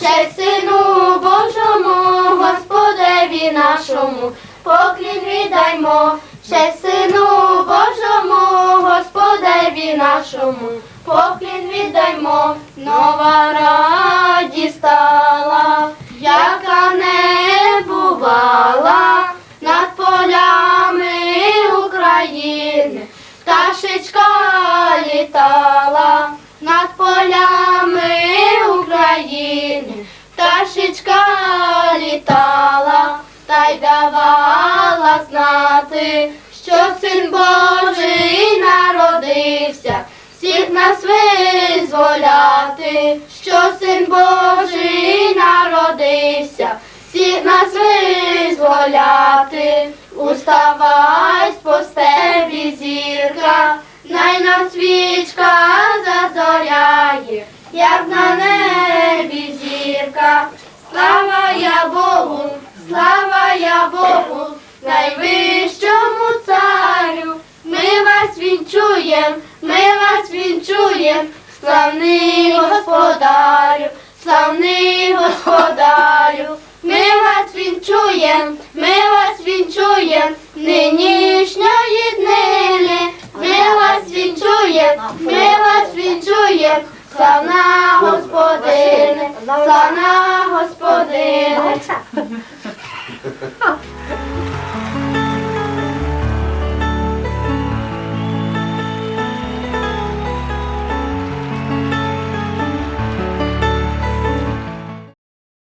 честь сину Божому, Господеві нашому, поклін віддаймо, честь сину Божому, Господеві нашому, поклін віддаймо, нова радість стала, яка не бувала над полями України. Пташечка літала знати, що син Божий народився, всіх нас визволяти, що син Божий народився, всіх нас визволяти. Уставай з постелі зірка, най нам свічка зазоряє, як на небі зірка. Слава я Богу, слава я Богу, вінчуєм, ми вас вінчуєм, славний господарю, славний господарю. Ми вас вінчуєм, ми вас вінчуєм, нинішньої днини. Ми вас вінчуєм, ми вас вінчуєм, славна господине, славна господине.